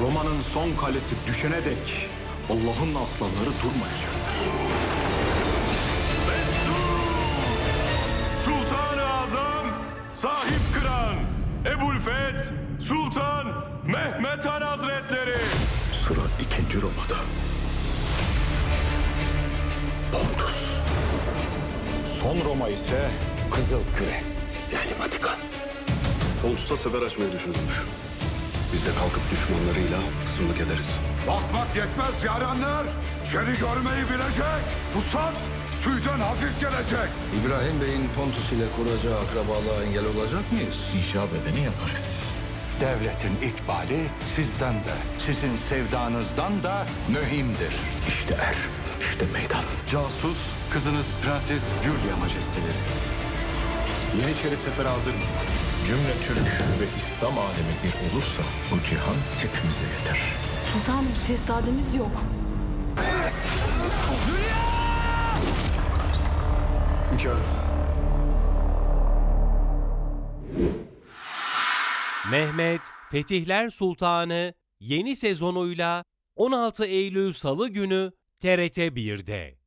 Roma'nın son kalesi düşene dek Allah'ın aslanları durmayacak. Sultan-ı Azam, sahip kıran, Ebu'l-Feth, Sultan Mehmet Han Hazretleri. Sıra ikinci Roma'da. Pontus. Son Roma ise Kızıl Küre. Yani Vatikan. Pontus'ta sefer açmayı düşünülmüş. Biz de kalkıp düşmanlarıyla sımlık ederiz. Bakmak yetmez yaranlar. Seni görmeyi bilecek. Pusat suydan hafif gelecek. İbrahim Bey'in Pontus ile kuracağı akrabalığa engel olacak mıyız? İcap edeni yaparız. Devletin ikbali sizden de, sizin sevdanızdan da mühimdir. İşte er, işte meydan. Casus, kızınız Prenses Julia Majesteleri. Yeniçeri sefere hazır mı? Cümle Türk ve İslam alemi bir olursa bu cihan hepimize yeter. Sultanım şehzademiz yok. Hünkârım. Mehmet Fetihler Sultanı yeni sezonuyla 16 Eylül Salı günü TRT 1'de.